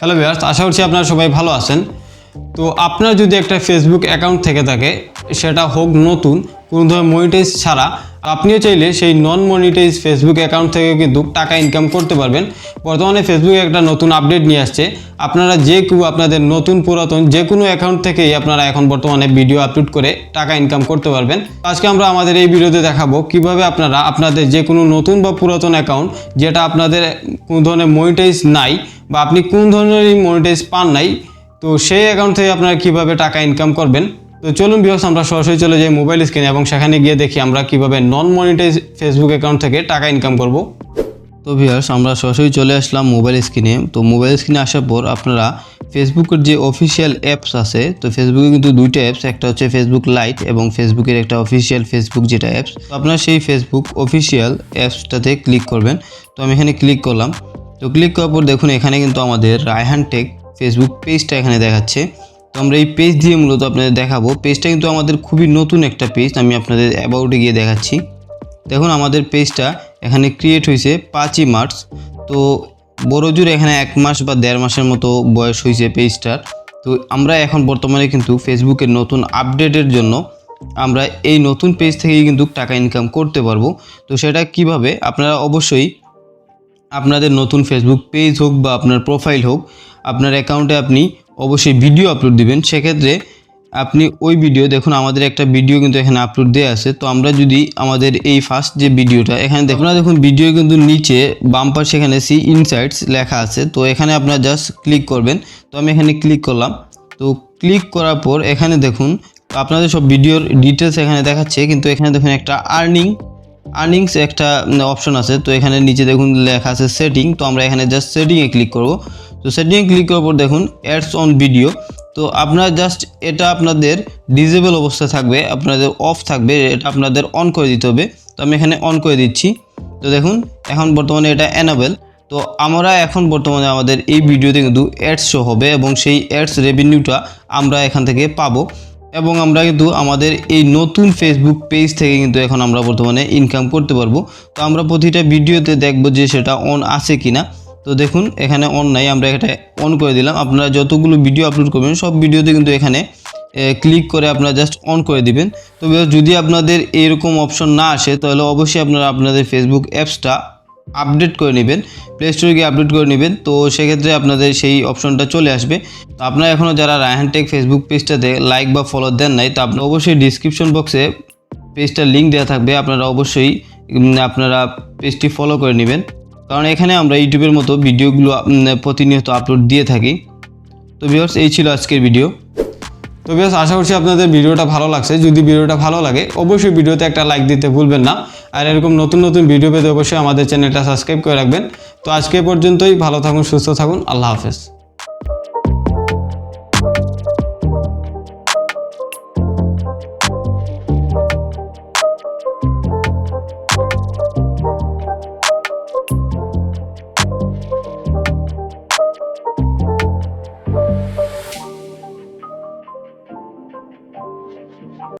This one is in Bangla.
হ্যালো ভিউয়ার্স, আশা করছি আপনারা সবাই ভালো আছেন। তো আপনার যদি একটা ফেসবুক অ্যাকাউন্ট থেকে থাকে, সেটা হোক নতুন, কোনো ধরনের মনিটাইজ ছাড়া, আপনিও চাইলে সেই নন মনিটাইজ ফেসবুক অ্যাকাউন্ট থেকে কিন্তু টাকা ইনকাম করতে পারবেন। বর্তমানে ফেসবুকে একটা নতুন আপডেট নিয়ে আসছে। আপনারা যে কেউ আপনাদের নতুন পুরাতন যে কোনো অ্যাকাউন্ট থেকেই আপনারা এখন বর্তমানে ভিডিও আপলোড করে টাকা ইনকাম করতে পারবেন। আজকে আমরা আমাদের এই ভিডিওতে দেখাবো কীভাবে আপনারা আপনাদের যে কোনো নতুন বা পুরাতন অ্যাকাউন্ট যেটা আপনাদের কোনো ধরনের মনিটাইজ নাই বা আপনি কোন ধরনের মনিটাইজ পান নাই, তো সেই অ্যাকাউন্ট থেকে আপনারা কীভাবে টাকা ইনকাম করবেন? তো চলুন বিকজ আমরা সরাসরি চলে যাই মোবাইল স্ক্রিনে এবং সেখানে গিয়ে দেখি আমরা কীভাবে নন মনিটাইজ ফেসবুক অ্যাকাউন্ট থেকে টাকা ইনকাম করব। তো ভিউয়ার্স আমরা সরাসরি চলে আসলাম মোবাইল স্ক্রিনে তো মোবাইল স্ক্রিনে আসার পর আপনারা ফেসবুকের যে অফিসিয়াল অ্যাপস আছে, তো ফেসবুকে কিন্তু দুইটা অ্যাপস একটা হচ্ছে ফেসবুক লাইট এবং ফেসবুকের একটা অফিসিয়াল ফেসবুক যেটা অ্যাপস তো আপনারা সেই ফেসবুক অফিসিয়াল অ্যাপসটাতে ক্লিক করবেন। তো আমি এখানে ক্লিক করলাম। তো ক্লিক করার পর দেখুন এখানে কিন্তু আমাদের রায়হান টেক ফেসবুক পেজটা এখানে দেখাচ্ছে। তো আমরা এই পেজ দিয়ে মূলত আপনাদের দেখাবো। পেজটা কিন্তু আমাদের খুবই নতুন একটা পেজ আমি আপনাদের অ্যাবাউটে গিয়ে দেখাচ্ছি। দেখুন আমাদের পেজটা এখানে ক্রিয়েট হয়েছে পাঁচই মার্চ। তো বড় জুড়ে এখানে এক মাস বা দেড় মাসের মতো বয়স হয়েছে পেজটার তো আমরা এখন বর্তমানে কিন্তু ফেসবুকের নতুন আপডেটের জন্য আমরা এই নতুন পেজ থেকেই কিন্তু টাকা ইনকাম করতে পারব। তো সেটা কীভাবে? আপনারা অবশ্যই আপনাদের নতুন ফেসবুক পেজ হোক বা আপনার প্রোফাইল হোক, আপনার অ্যাকাউন্টে আপনি অবশ্যই ভিডিও আপলোড দিবেন। সেক্ষেত্রে আপনি ওই ভিডিও দেখুন আমাদের একটা ভিডিও কিন্তু এখানে আপলোড দেওয়া আছে। তো আমরা যদি আমাদের এই ফার্স্ট যে ভিডিওটা এখানে দেখুন দেখুন ভিডিও কিন্তু নিচে বাম্পার এখানে সি ইনসাইটস লেখা আছে। তো এখানে আপনারা জাস্ট ক্লিক করবেন। তো আমি এখানে ক্লিক করলাম। তো ক্লিক করার পর এখানে দেখুন, আপনাদের সব ভিডিওর ডিটেলস এখানে দেখাচ্ছে। কিন্তু এখানে দেখুন একটা আর্নিং আর্নিংস একটা অপশন আছে। তো এখানে নিচে দেখুন লেখা আছে সেটিং তো আমরা এখানে জাস্ট সেটিংয়ে ক্লিক করব। তো সেটিংয়ে ক্লিক করার পর দেখুন অ্যাডস অন ভিডিও তো আপনার জাস্ট এটা আপনাদের ডিজেবল অবস্থা থাকবে, আপনাদের অফ থাকবে, এটা আপনাদের অন করে দিতে হবে। তো আমি এখানে অন করে দিচ্ছি। তো দেখুন, এখন বর্তমানে এটা অ্যানাবেল তো আমরা এখন বর্তমানে আমাদের এই ভিডিওতে কিন্তু অ্যাডস শো হবে এবং সেই অ্যাডস রেভিনিউটা আমরা এখান থেকে পাবো। এবং আমরা কিন্তু আমাদের এই নতুন ফেসবুক পেজ থেকে কিন্তু এখন আমরা বর্তমানে ইনকাম করতে পারব। তো আমরা প্রতিটা ভিডিওতে দেখব যে সেটা অন আছে কিনা। তো দেখুন, এখানে অন নাই, আমরা এটা অন করে দিলাম। আপনারা যতগুলো ভিডিও আপলোড করবেন, সব ভিডিওতে কিন্তু এখানে ক্লিক করে আপনারা জাস্ট অন করে দিবেন। তো যদি আপনাদের এরকম অপশন না আসে, তাহলে অবশ্যই আপনারা আপনাদের ফেসবুক অ্যাপসটা আপডেট করে নেবেন প্লে স্টোরে গিয়ে আপডেট করে নেবেন। তো সেক্ষেত্রে আপনাদের সেই অপশনটা চলে আসবে। তো আপনারা এখনও যারা রায়হান টেক ফেসবুক পেজটাতে লাইক বা ফলো দেন নাই, তো আপনারা অবশ্যই ডিসক্রিপশন বক্সে পেজটার লিঙ্ক দেওয়া থাকবে। আপনারা অবশ্যই আপনারা পেজটি ফলো করে নেবেন। কারণ এখানে আমরা ইউটিউবের মতো ভিডিওগুলো প্রতিনিয়ত আপলোড দিয়ে থাকি। তো ভিউয়ার্স এই ছিল আজকের ভিডিও তো বেশ, আশা করছি আপনাদের ভিডিওটা ভালো লাগছে। যদি ভিডিওটা ভালো লাগে, অবশ্যই ভিডিওতে একটা লাইক দিতে ভুলবেন না। আর এরকম নতুন নতুন ভিডিও পেতে অবশ্যই আমাদের চ্যানেলটা সাবস্ক্রাইব করে রাখবেন। তো আজকে পর্যন্তই, ভালো থাকুন, সুস্থ থাকুন, আল্লাহ হাফেজ।